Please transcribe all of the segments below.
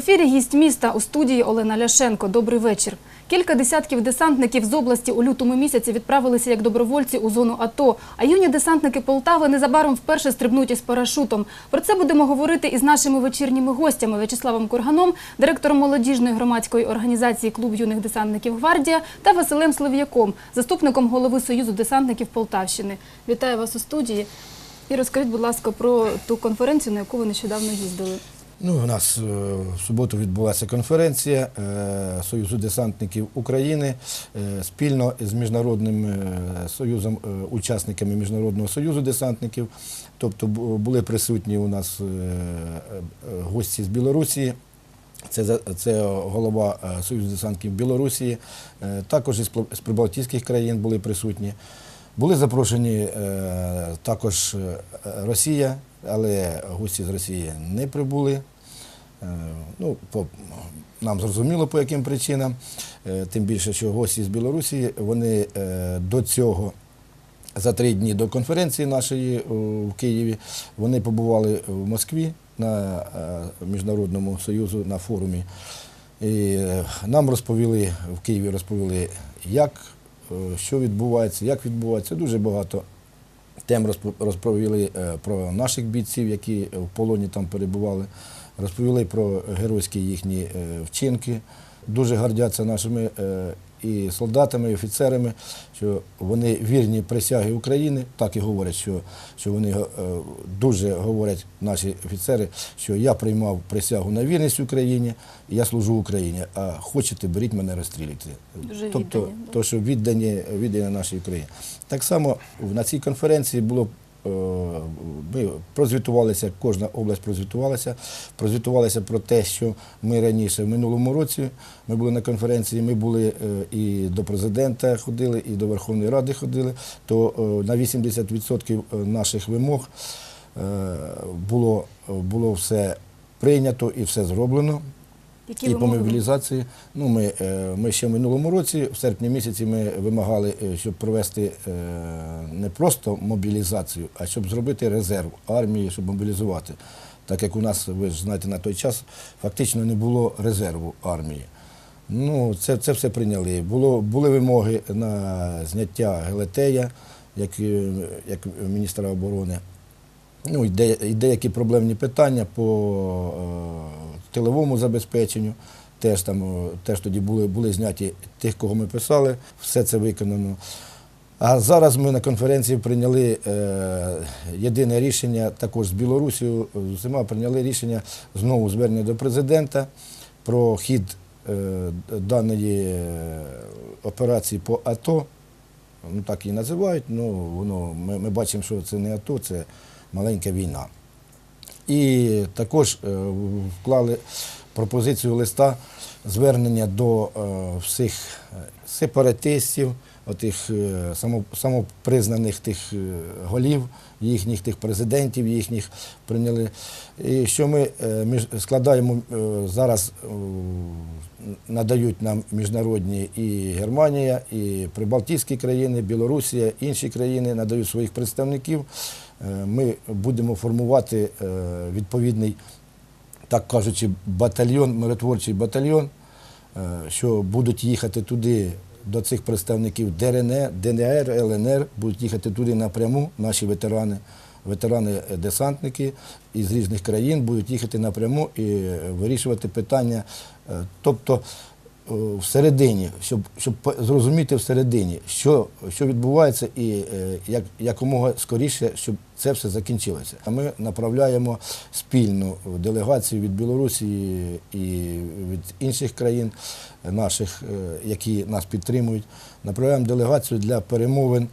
Ефірі гість міста у студії Олена Ляшенко. Добрий вечір. Кілька десятків десантників з області у лютому місяці відправилися як добровольці у зону АТО. А юні десантники Полтави незабаром вперше стрибнуть із парашутом. Про це будемо говорити із нашими вечірніми гостями В'ячеславом Курганом, директором молодіжної громадської організації Клуб юних десантників Гвардія та Василем Слив'яком, заступником голови Союзу десантників Полтавщини. Вітаю вас у студії. І розкажіть, будь ласка, про ту конференцію, на яку ви нещодавно їздили. Ну, у нас е, в суботу відбулася конференція е, Союзу десантників України е, спільно з міжнародним союзом, учасниками Міжнародного союзу десантників. Тобто були присутні у нас гості з Білорусі. Це, це голова Союзу десантників Білорусі, також із прибалтійських країн були присутні. Були запрошені е, також е, Росія, але гості з Росії не прибули. Е, ну, по, нам зрозуміло по яким причинам. Тим більше, що гості з Білорусі вони до цього. За три дні до конференції нашої в Києві вони побували в Москві на Міжнародному союзу на форумі. І нам розповіли в Києві розповіли, як, що відбувається, як відбувається. Дуже багато тем розпо- розповіли е, про наших бійців, які в полоні там перебували, розповіли про геройські їхні е, вчинки. Дуже гордяться нашими е, і солдатами, і офіцерами, що вони вірні присяги України, так і говорять, що, що вони е, дуже говорять, наші офіцери, що я приймав присягу на вірність Україні, я служу Україні. А хочете, беріть мене розстрілюйте. Дуже тобто, віддані, то, що віддані, віддані нашій Україні. Так само на цій конференції було. Е, Ми прозвітувалися, кожна область прозвітувалася, прозвітувалися про те, що ми раніше в минулому році ми були на конференції, ми були е, і до президента ходили, і до Верховної Ради ходили, то е, на 80% наших вимог е, було, було все прийнято і все зроблено. Які І по мобілізації. Ну, ми, е, ми ще в минулому році, в серпні місяці, ми вимагали, е, щоб провести е, не просто мобілізацію, а щоб зробити резерв армії, щоб мобілізувати. Так як у нас, ви ж знаєте, на той час фактично не було резерву армії. Ну, це, це все прийняли. Було, були вимоги на зняття Гелетея, як, як міністра оборони. Ну, і, де, і деякі проблемні питання по е, тиловому забезпеченню. Теж там е, теж тоді були, були зняті тих, кого ми писали, все це виконано. А зараз ми на конференції прийняли е, єдине рішення також з Білорусією, з усіма прийняли рішення знову звернення до президента про хід е, даної е, операції по АТО ну так її називають, ну воно ми, ми бачимо, що це не АТО, це маленька війна. І також е, вклали пропозицію листа звернення до е, всіх е, сепаратистів, отих самопризнаних тих голів їхніх, тих президентів їхніх прийняли. І що ми складаємо зараз, надають нам міжнародні і Германія, і Прибалтійські країни, Білорусія, інші країни надають своїх представників. Е, Ми будемо формувати е, відповідний, так кажучи, батальйон, миротворчий батальйон, е, що будуть їхати туди до цих представників ДРН, ДНР, ЛНР, будуть їхати туди напряму наші ветерани, ветерани-десантники із різних країн будуть їхати напряму і вирішувати питання. Тобто всередині, щоб, щоб зрозуміти всередині, що, що відбувається і е, як, якомога скоріше, щоб це все закінчилося. Ми направляємо спільну делегацію від Білорусі і від інших країн наших, е, які нас підтримують. Направляємо делегацію для перемовин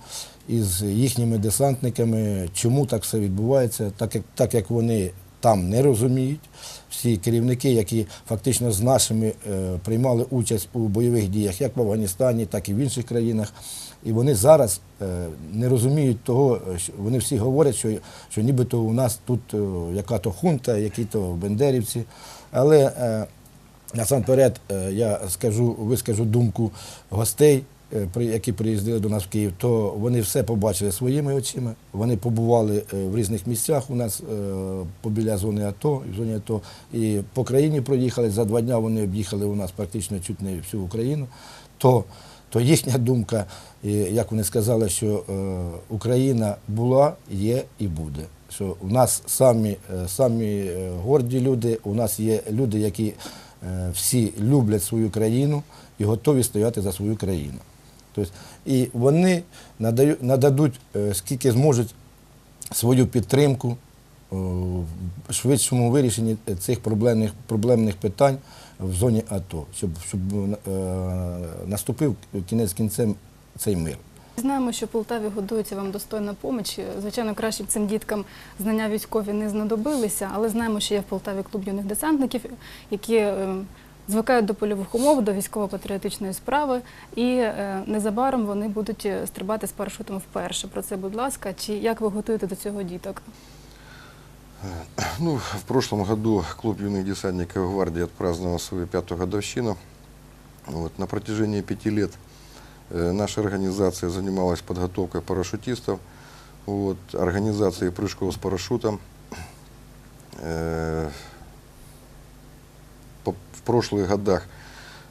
із їхніми десантниками, чому так все відбувається, так як, так як вони там не розуміють. Всі керівники, які фактично з нашими е, приймали участь у бойових діях, як в Афганістані, так і в інших країнах. І вони зараз е, не розуміють того, що вони всі говорять, що, що нібито у нас тут е, яка-то хунта, які-то бендерівці. Але насамперед я скажу, вискажу думку гостей які приїздили до нас в Київ, то вони все побачили своїми очима. Вони побували е, в різних місцях у нас е, побіля зони АТО, в зоні АТО, і по країні проїхали. За два дні вони об'їхали у нас практично чуть не всю Україну. То, то їхня думка, як вони сказали, що е, Україна була, є і буде. Що у нас самі, е, самі е, горді люди, у нас є люди, які е, всі люблять свою країну і готові стояти за свою країну. Тобто, і вони надають, нададуть, е, скільки зможуть, свою підтримку е, в швидшому вирішенні цих проблемних, проблемних питань в зоні АТО, щоб, щоб е, наступив кінець кінцем цей мир. Знаємо, що в Полтаві годується вам достойна поміч. Звичайно, краще цим діткам знання військові не знадобилися, але знаємо, що є в Полтаві клуб юних десантників, які е, звикають до польових умов, до військово-патріотичної справи, і е, незабаром вони будуть е, стрибати з парашутом вперше. Про це, будь ласка, чи як ви готуєте до цього діток? Ну, в прошлом году клуб юных десантников гвардии отпраздновал свою пятую годовщину. Вот, на протяжении пяти лет э, наша организация занималась подготовкой парашютистов, вот, организацией прыжков с парашютом. В прошлых годах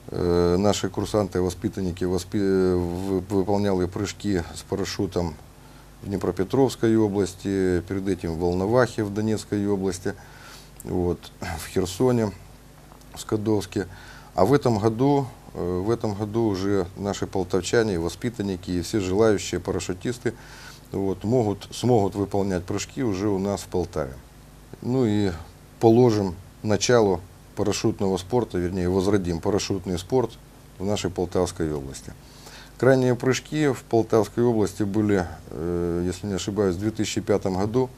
э, наши курсанты воспитанники воспи- вы- выполняли прыжки с парашютом в Днепропетровской области, перед этим в Волновахе в Донецкой области, вот, в Херсоне, в Скадовске. А в этом году, э, в этом году уже наши полтавчане, воспитанники и все желающие парашютисты вот, могут, смогут выполнять прыжки уже у нас в Полтаве. Ну и положим началу парашютного спорта, вернее, возродим парашютный спорт в нашей Полтавской области. Крайние прыжки в Полтавской области были, э, если не ошибаюсь, в 2005 году.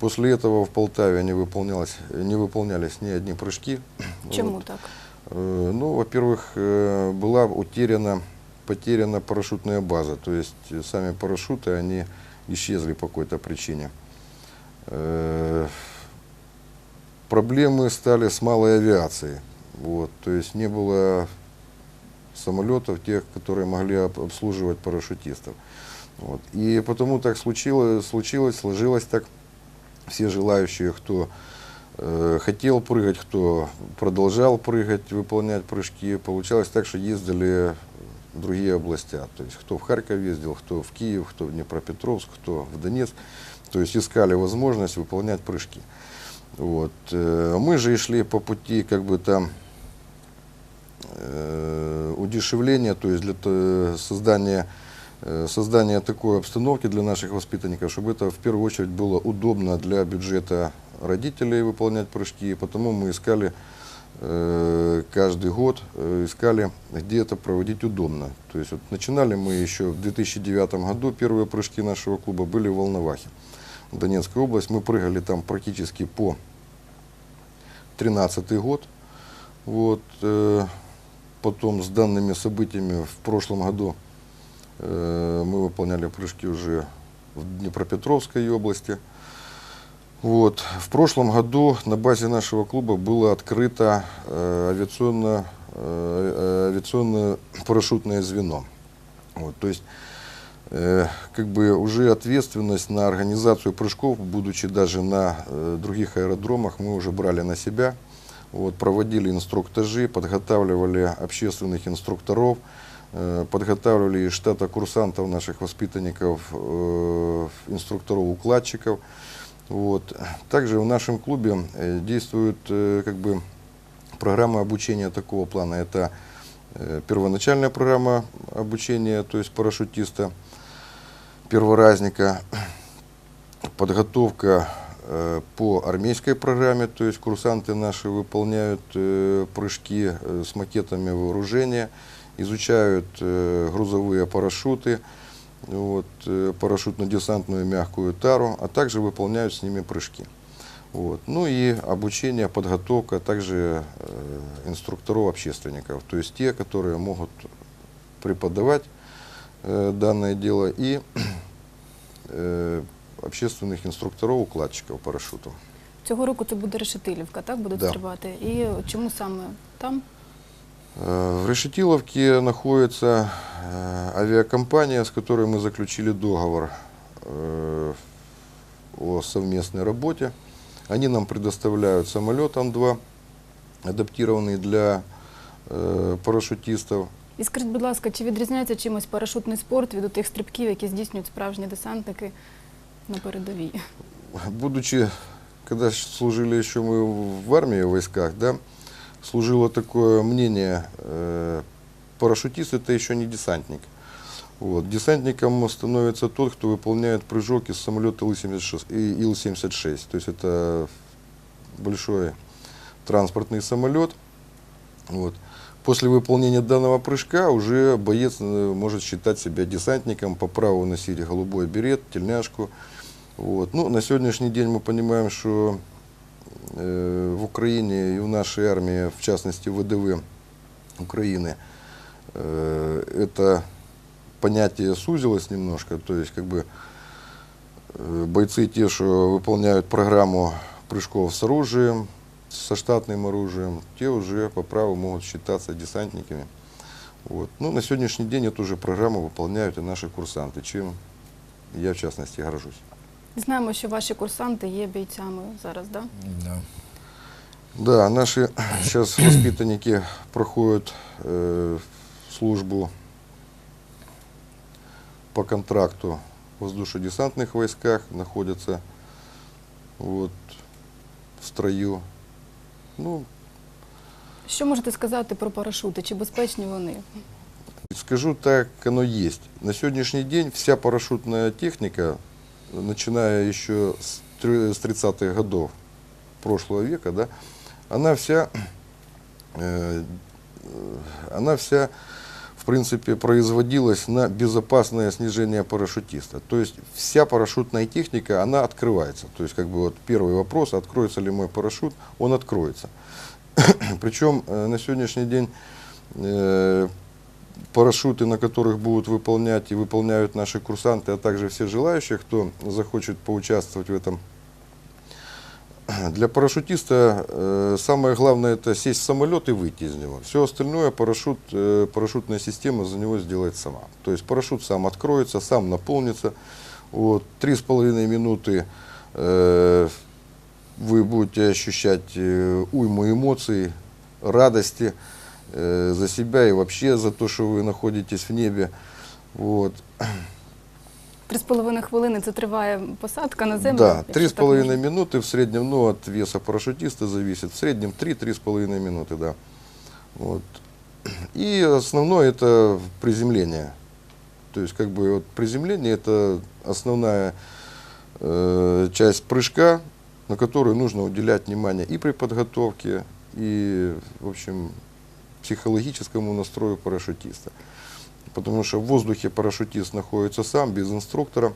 После этого в Полтаве не, выполнялось, не выполнялись ни одни прыжки. Чому Вот. так? Э, Ну, во-первых, э, была утеряна, потеряна парашютная база. То есть сами парашюты, они исчезли по какой-то причине. Проблемы стали с малой авиацией. Вот, то есть не было самолетов, тех, которые могли об- обслуживать парашютистов. Вот. И потому так случилось, случилось, сложилось так. Все желающие, кто э, хотел прыгать, кто продолжал прыгать, выполнять прыжки, получалось так, что ездили другие области. То есть кто в Харьков ездил, кто в Киев, кто в Днепропетровск, кто в Донецк. То есть искали возможность выполнять прыжки. Вот. Э, Мы же и шли по пути как бы там э, удешевления, то есть для создания, э, создания такой обстановки для наших воспитанников, чтобы это в первую очередь было удобно для бюджета родителей выполнять прыжки. Потому мы искали каждый год, искали, где это проводить удобно. То есть вот начинали мы еще в 2009 году, первые прыжки нашего клуба были в Волновахе, в Донецкой области. Мы прыгали там практически по 13 год. Вот, э, потом с данными событиями в прошлом году э, мы выполняли прыжки уже в Днепропетровской области. Вот. В прошлом году на базе нашего клуба было открыто э, авиационно, э, авиационное парашютное звено. Вот. То есть э, как бы уже ответственность на организацию прыжков, будучи даже на э, других аэродромах, мы уже брали на себя. Вот, проводили инструктажи, подготавливали общественных инструкторов, э, подготавливали из штата курсантов наших воспитанников, э, инструкторов-укладчиков. Вот. Также в нашем клубе э, действует э, как бы программа обучения такого плана. Это э, первоначальная программа обучения, то есть парашютиста, перворазника, подготовка э, по армейской программе, то есть курсанты наши выполняют э, прыжки э, с макетами вооружения, изучают э, грузовые парашюты, вот, э, парашютно-десантную мягкую тару, а также выполняют с ними прыжки. Вот. Ну и обучение, подготовка также э, инструкторов-общественников, то есть те, которые могут преподавать э, данное дело и э, общественных инструкторов-укладчиков парашютов. Цього року це буде решетилівка, так будуть Да. стрибати. І чому саме там? Э, В Решетиловке находится э, авиакомпания, с которой мы заключили договор э, о совместной работе. Они нам предоставляют самолет Ан-2, адаптированный для э, парашютистов. І скажіть, будь ласка, чи відрізняється чимось парашутний спорт від тих стрибків, які здійснюють справжні десантники на передовій? Будучи, когда щ- служили еще мы в армии, в войсках, да, служило такое мнение, э, парашютист это еще не десантник. Вот. Десантником становится тот, кто выполняет прыжок из самолета Ил-76. и Ил-76. То есть это большой транспортный самолет. Вот. После выполнения данного прыжка уже боец э, может считать себя десантником, по праву носить голубой берет, тельняшку. Вот. Ну, на сегодняшний день мы понимаем, что э, в Украине и в нашей армии, в частности ВДВ Украины, э, это понятие сузилось немножко. То есть как бы э, бойцы те, что выполняют программу прыжков с оружием, со штатным оружием, те уже по праву могут считаться десантниками. Вот. Ну, на сегодняшний день эту же программу выполняют и наши курсанты, чем я в частности горжусь. Знаємо, що ваші курсанти є бійцями зараз, да? Да. Да, наши сейчас воспитанники проходят э, службу по контракту в воздушно-десантных войсках, находятся вот, в строю. Ну, Що можете сказати про парашути? Чи безпечні вони? Скажу так, оно есть. На сегодняшний день вся парашютная техника, начиная еще с трё- с 30-х годов прошлого века, да, она вся, э, э, она вся, в принципе, производилась на безопасное снижение парашютиста. То есть вся парашютная техника, она открывается. То есть, как бы вот первый вопрос, откроется ли мой парашют, он откроется. Причем э, на сегодняшний день э, парашюты, на которых будут выполнять и выполняют наши курсанты, а также все желающие, кто захочет поучаствовать в этом. Для парашютиста э, самое главное это сесть в самолет и выйти из него. Все остальное парашют, э, парашютная система за него сделает сама. То есть парашют сам откроется, сам наполнится. Вот, три с половиной минуты э, вы будете ощущать э, уйму эмоций, радости э, за себя и вообще за то, что вы находитесь в небе. Вот. Три з половиною хвилини це триває посадка на землю. Да, якщо три с так половиной можна. минуты в среднем, ну, от веса парашютиста зависит, в среднем 3-3 с половиной минуты, да. Вот. И основное это приземление. То есть, как бы, вот приземление это основная э, часть прыжка, на которую нужно уделять внимание и при подготовке, и, в общем, психологическому настрою парашютиста. Потому что в воздухе парашютист находится сам, без инструктора.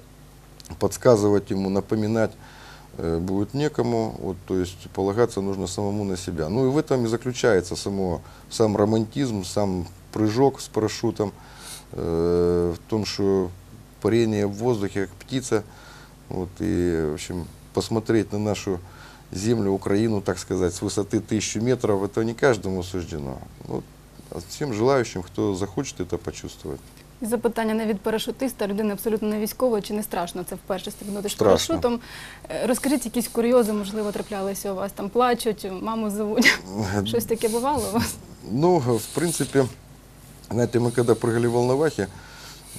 Подсказывать ему, напоминать э, будет некому. Вот, то есть полагаться нужно самому на себя. Ну и в этом и заключается само, сам романтизм, сам прыжок с парашютом. э, в том, что парение в воздухе, как птица. Вот, и, в общем, посмотреть на нашу землю, Украину, так сказать, с высоты тысячи метров, это не каждому суждено. Вот, а всем желающим, кто захочет это почувствовать. І запитання не від парашутиста, людини абсолютно не військової, чи не страшно це вперше стрибнути з Страшно. парашутом? Е, Розкажіть якісь курйози, можливо, траплялися у вас, там плачуть, маму зовуть. Щось таке бувало у вас? Ну, в принципе, знаете, мы когда прыгали в Волновахе,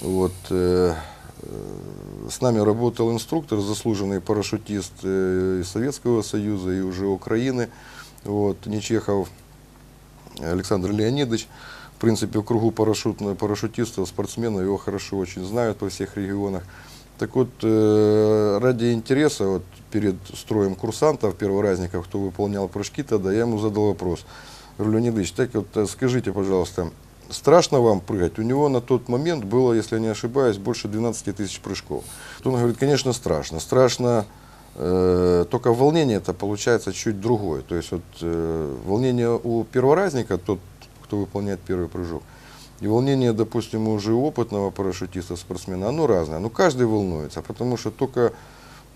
вот, э, э, с нами работал инструктор, заслуженный парашютист э, из Советского Союза и уже Украины, вот, Нечехов Александр Леонидович. В принципе, в кругу парашютного, парашютистов, спортсменов его хорошо очень знают по всех регионах. Так вот, э, ради интереса, вот, перед строем курсантов, перворазников, кто выполнял прыжки тогда, я ему задал вопрос. Говорю, Леонидович, так вот э, скажите, пожалуйста, страшно вам прыгать? У него на тот момент было, если я не ошибаюсь, больше 12 тысяч прыжков. Он говорит, конечно, страшно. Страшно, только волнение это получается чуть другое. То есть вот э, волнение у перворазника, тот, кто выполняет первый прыжок, и волнение, допустим, уже опытного парашютиста, спортсмена, оно разное. Ну, каждый волнуется, потому что только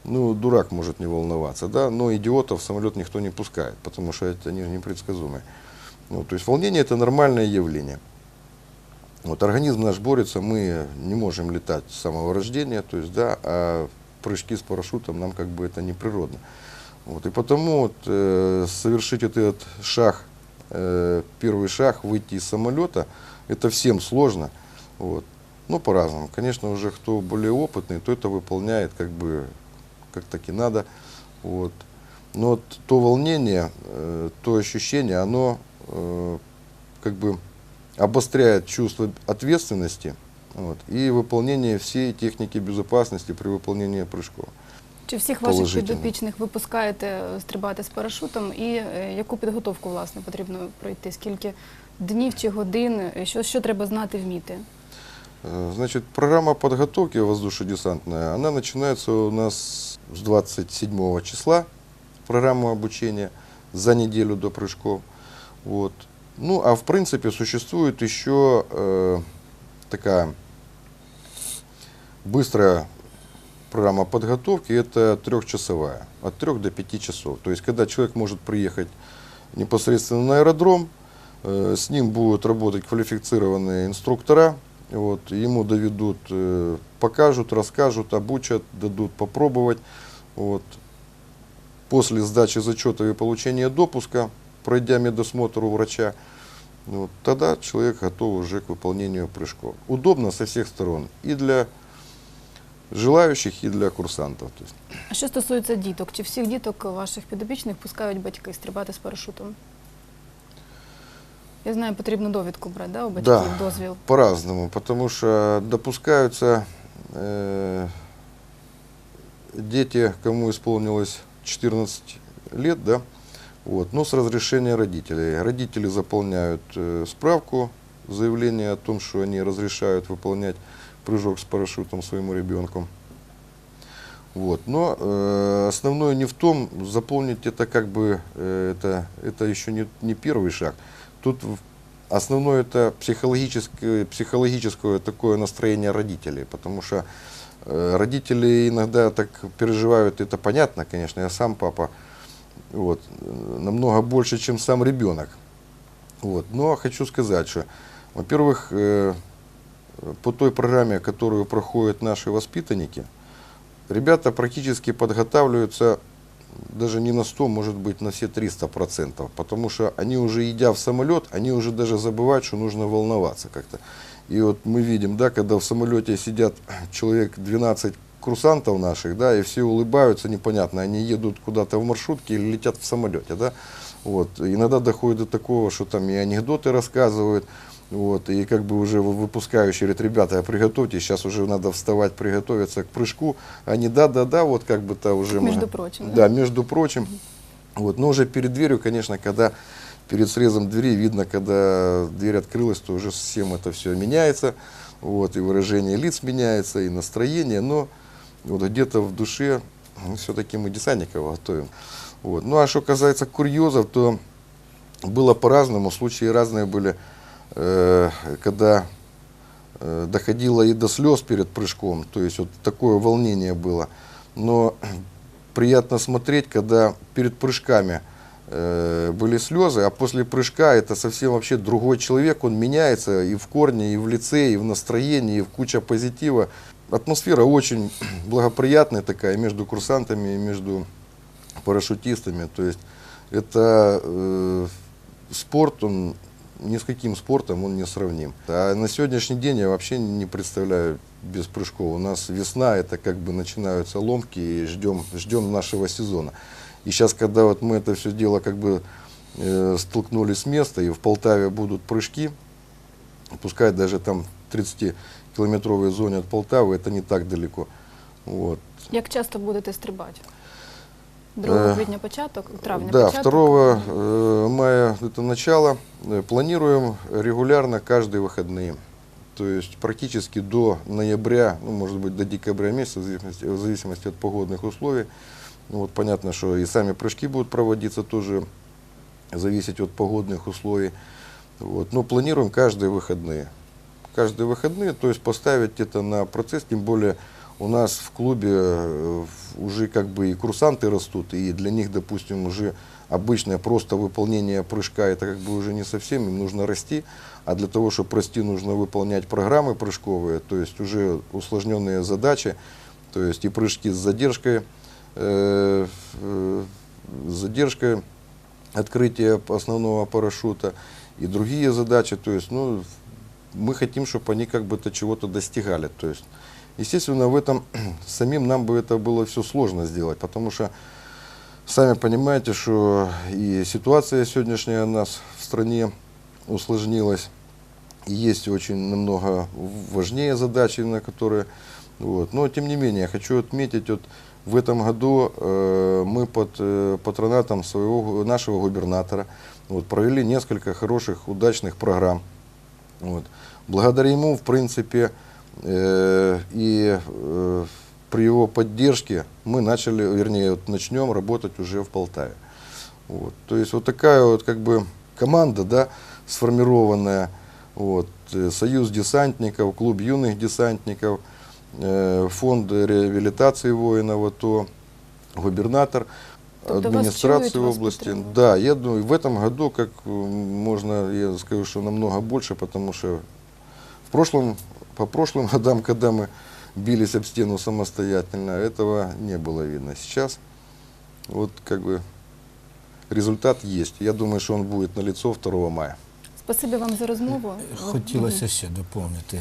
ну, дурак может не волноваться, да, но идиотов в самолет никто не пускает, потому что это они непредсказуемые. Вот, то есть волнение это нормальное явление. Вот, организм наш борется, мы не можем летать с самого рождения, то есть, да, а прыжки с парашютом нам как бы это неприродно. Вот, и потому вот, э, совершить вот этот шаг, э, первый шаг, выйти из самолета, это всем сложно. Вот. Ну, по-разному. Конечно, уже кто более опытный, то это выполняет как бы как так и надо. Вот. Но вот то волнение, э, то ощущение, оно э, как бы обостряет чувство ответственности вот, и выполнение всей техники безопасности при выполнении прыжков. Чи всіх ваших Положительно. підопічних ви пускаєте е, стрибати з парашутом? І е, яку підготовку власне потрібно пройти? Скільки днів чи годин? Е, Що, що треба знати, вміти? Э, Значит, программа подготовки воздушно-десантная, она начинается у нас с 27 числа, программа обучения, за неделю до прыжков. Вот. Ну, а в принципе существует еще э, такая быстрая программа подготовки, это трехчасовая, от 3 до 5 часов. То есть, когда человек может приехать непосредственно на аэродром, э, с ним будут работать квалифицированные инструктора, вот, ему доведут, э, покажут, расскажут, обучат, дадут попробовать. Вот. После сдачи зачетов и получения допуска, пройдя медосмотр у врача, вот, тогда человек готов уже к выполнению прыжков. Удобно со всех сторон. И для желающих, и для курсантов. То есть, А що стосується діток? Чи всіх діток ваших підопічних пускають батьки стрибати з парашутом? Я знаю, потрібно довідку брати, да, у батьків, Да. дозвіл. По-разному, потому что допускаются э, дети, кому исполнилось 14 лет, да, вот, но с разрешения родителей. Родители заполняют э, справку, заявление о том, что они разрешают выполнять прыжок с парашютом своему ребенку. Вот. Но э, основное не в том, заполнить это как бы, э, это, это еще не, не первый шаг. Тут основное это психологическое, психологическое такое настроение родителей, потому что э, родители иногда так переживают, это понятно, конечно, я сам папа, вот, намного больше, чем сам ребенок. Вот. Но хочу сказать, что, во-первых, э, по той программе, которую проходят наши воспитанники, ребята практически подготавливаются даже не на 100, может быть, на все 300 процентов, потому что они уже, идя в самолет, они уже даже забывают, что нужно волноваться как-то. И вот мы видим, да, когда в самолете сидят человек 12 курсантов наших, да, и все улыбаются, непонятно, они едут куда-то в маршрутке или летят в самолете, да, вот. Иногда доходит до такого, что там и анекдоты рассказывают, вот, и как бы уже вы- выпускающие говорят, ребята, приготовьтесь, сейчас уже надо вставать, приготовиться к прыжку. Они, да-да-да, вот как бы-то уже... мы- Между прочим, да? Да, между прочим. Вот, но уже перед дверью, конечно, когда перед срезом двери видно, когда дверь открылась, то уже всем это все меняется. Вот, и выражение лиц меняется, и настроение, но вот где-то в душе все-таки мы десантников готовим. Вот. Ну а что касается курьезов, то было по-разному, случаи разные были, когда э, доходило и до слез перед прыжком, то есть вот такое волнение было. Но приятно смотреть, когда перед прыжками э, были слезы, а после прыжка это совсем вообще другой человек, он меняется и в корне, и в лице, и в настроении, и в куча позитива. Атмосфера очень благоприятная такая между курсантами и между парашютистами. То есть это э, спорт, он ни с каким спортом он не сравним. А на сегодняшний день я вообще не представляю без прыжков. У нас весна, это как бы начинаются ломки и ждем, ждем нашего сезона. И сейчас, когда вот мы это все дело как бы э, столкнули с места, и в Полтаве будут прыжки, пускай даже там в 30-километровой зоне от Полтавы, это не так далеко. Вот. Як часто будете стрибати? 2 Е, квітня початок, травня Да, початок? 2 э, мая это начало. Э, Планируем регулярно каждые выходные. То есть практически до ноября, ну, может быть, до декабря месяца, в зависимости, в зависимости от погодных условий. Ну, вот понятно, что и сами прыжки будут проводиться тоже зависеть от погодных условий. Вот. Но планируем каждые выходные. Каждые выходные, то есть поставить это на процесс, тем более у нас в клубе э, уже как бы и курсанты растут, и для них, допустим, уже обычное просто выполнение прыжка, это как бы уже не совсем, им нужно расти, а для того, чтобы расти, нужно выполнять программы прыжковые, то есть уже усложненные задачи, то есть и прыжки с задержкой, э, э, с задержкой открытия основного парашюта и другие задачи, то есть, ну, мы хотим, чтобы они как бы то чего-то достигали, то есть, естественно, в этом самим нам бы это было все сложно сделать, потому что сами понимаете, что и ситуация сегодняшняя у нас в стране усложнилась, и есть очень намного важнее задачи, на которые, вот. но тем не менее, хочу отметить, вот в этом году э, мы под э, патронатом своего, нашего губернатора вот, провели несколько хороших, удачных программ. Вот. Благодаря ему, в принципе, э, и э, при его поддержке мы начали, вернее, вот начнем работать уже в Полтаве. Вот. То есть вот такая вот как бы команда, да, сформированная, вот, э, Союз десантников, клуб юных десантников, э, фонд реабилитации воинов АТО, губернатор, Тобто администрации области. Да, я думаю, в этом году, как э, можно, я скажу, что намного больше, потому что в прошлом, по прошлым годам, когда мы бились об стену самостоятельно, этого не было видно. Сейчас вот как бы результат есть. Я думаю, что он будет налицо 2 мая. Спасибі вам за розмову. Хотілося ще доповнити.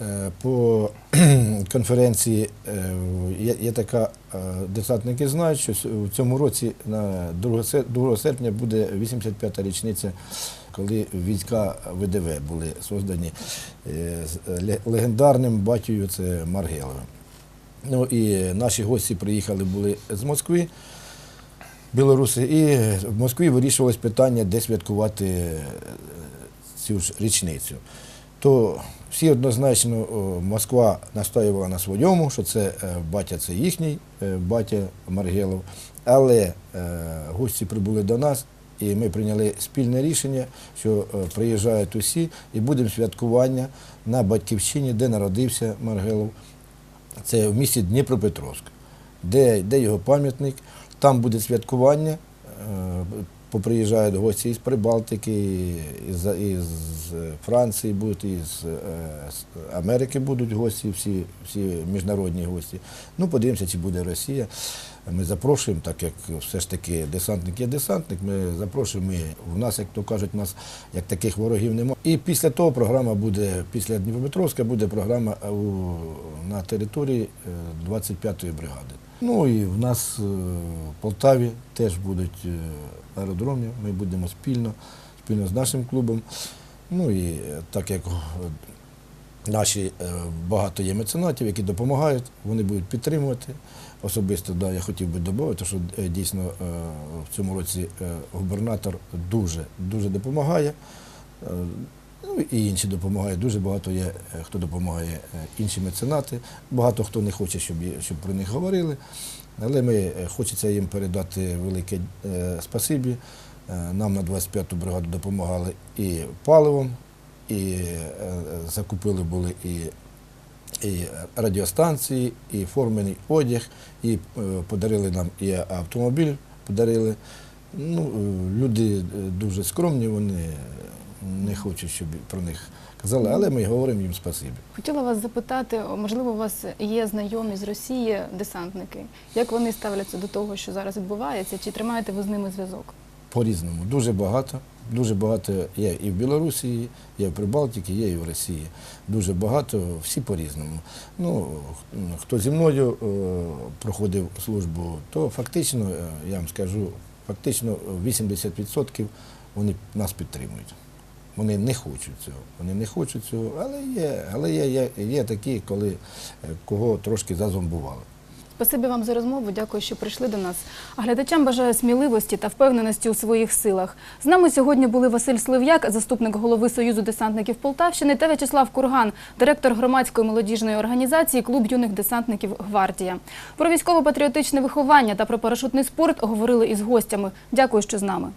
Е, По конференції е, є, є така, е, десантники знають, що с- у цьому році на 2 се- 2 серпня буде 85-та річниця, коли війська ВДВ були создані е, з легендарним батькою це Маргеловим. Ну і наші гості приїхали були з Москви. Білоруси, і в Москві вирішувалось питання, де святкувати е, цю ж річницю. То всі однозначно Москва настоювала на своєму, що це е, батя це їхній е, батя Маргелов. Але е, гості прибули до нас, і ми прийняли спільне рішення, що е, приїжджають усі і будемо святкування на батьківщині, де народився Маргелов. Це в місті Дніпропетровськ, де, де його пам'ятник. Там буде святкування. Е, Поприїжджають гості із Прибалтики, із, із Франції будуть, із е, Америки будуть гості, всі, всі міжнародні гості. Ну, подивимося, чи буде Росія. Ми запрошуємо, так як все ж таки десантник є десантник, ми запрошуємо. У нас, як то кажуть, нас як таких ворогів немає. І після того програма буде, після Дніпропетровська буде програма е, на території е, 25-ї бригади. Ну і в нас е, в Полтаві теж будуть е, аеродроми, ми будемо спільно, спільно з нашим клубом. Ну і е, так як наші багато є меценатів, які допомагають, вони будуть підтримувати. Особисто да, я хотів би додати, що дійсно в цьому році губернатор дуже, дуже допомагає. Ну і інші допомагають. Дуже багато є, е, хто допомагає е, інші меценати. Багато хто не хоче, щоб, щоб про них говорили. Але ми е, хочеться їм передати велике спасибі. Нам на 25-ту бригаду допомагали і паливом, і закупили були і, і радіостанції, і формений одяг, і подарили нам і автомобіль, подарили. Ну, люди дуже скромні, вони не хочуть, щоб про них казали, але ми говоримо їм спасибі. Хотіла вас запитати, можливо, у вас є знайомі з Росії десантники. Як вони ставляться до того, що зараз відбувається? Чи тримаєте ви з ними зв'язок? По-різному. Дуже багато. Дуже багато є і в Білорусі, є в Прибалтиці, є і в Росії. Дуже багато, всі по-різному. Ну, хто зі мною е, проходив службу, то фактично, е, я вам скажу, фактично 80% вони нас підтримують. Вони не хочуть цього. Вони не хочуть цього, але є, але є, є, є такі, коли е, кого трошки зазомбували. Спасибі вам за розмову. Дякую, що прийшли до нас. А глядачам бажаю сміливості та впевненості у своїх силах. З нами сьогодні були Василь Слив'як, заступник голови Союзу десантників Полтавщини, та В'ячеслав Курган, директор громадської молодіжної організації Клуб юних десантників Гвардія. Про військово-патріотичне виховання та про парашутний спорт говорили із гостями. Дякую, що з нами.